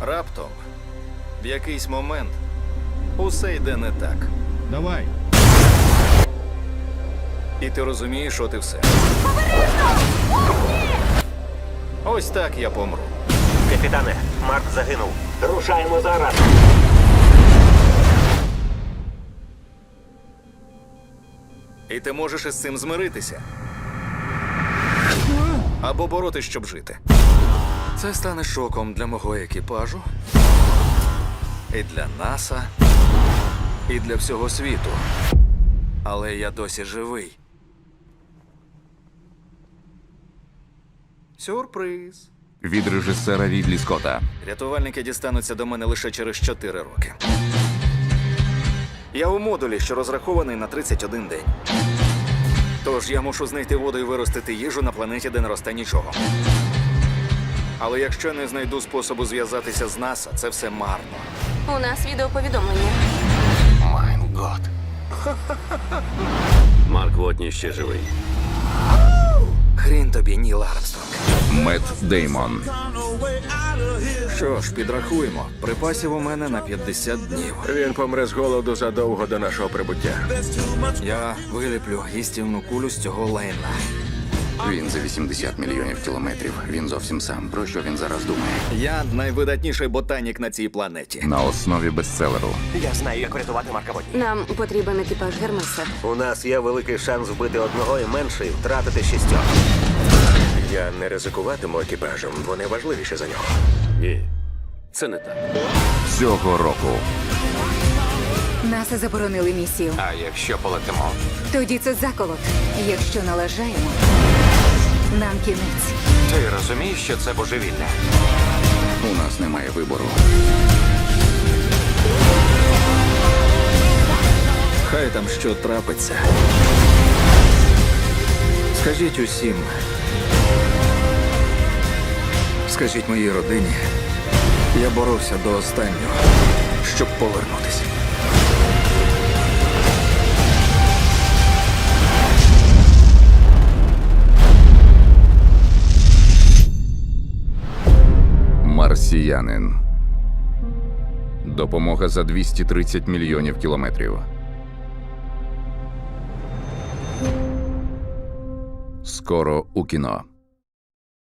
Раптом, в якийсь момент, усе йде не так. Давай. І ти розумієш, от і все. Ось так я помру. Капітане, Марк загинув. Рушаємо зараз. І ти можеш із цим змиритися. Або боротись, щоб жити. Це стане шоком для мого екіпажу, і для НАСА, і для всього світу. Але я досі живий. Сюрприз. від режисера Рідлі Скотта. Рятувальники дістануться до мене лише через 4 роки. Я у модулі, що розрахований на 31 день. Тож я мушу знайти воду і виростити їжу на планеті, де не росте нічого. Але якщо не знайду способу зв'язатися з НАСА, це все марно. У нас відеоповідомлення. Майн год. Марк Вотні ще живий. Хрін тобі, Ніл Армстронг. Мет Деймон. Що ж, підрахуємо. Припасів у мене на 50 днів. Він помре з голоду задовго до нашого прибуття. Я виліплю їстівну кулю з цього лайна. Він за 80 мільйонів кілометрів. Він зовсім сам. Про що він зараз думає? Я найвидатніший ботанік на цій планеті. На основі бестселеру. Я знаю, як врятувати Марка Вотні. Нам потрібен екіпаж Гермеса. У нас є великий шанс вбити одного і менший втратити шістьох. Я не ризикуватиму екіпажем, вони важливіші за нього. Ні, це не так. Цього року Нас заборонили місію. А якщо полетимо? Тоді це заколот. Якщо налажаємо, нам кінець. Ти розумієш, що це божевілля? У нас немає вибору. Хай там що трапиться. Скажіть усім. Скажіть моїй родині. Я боровся до останнього, щоб повернутися. Марсіянин. Допомога за 230 мільйонів кілометрів. Скоро у кіно.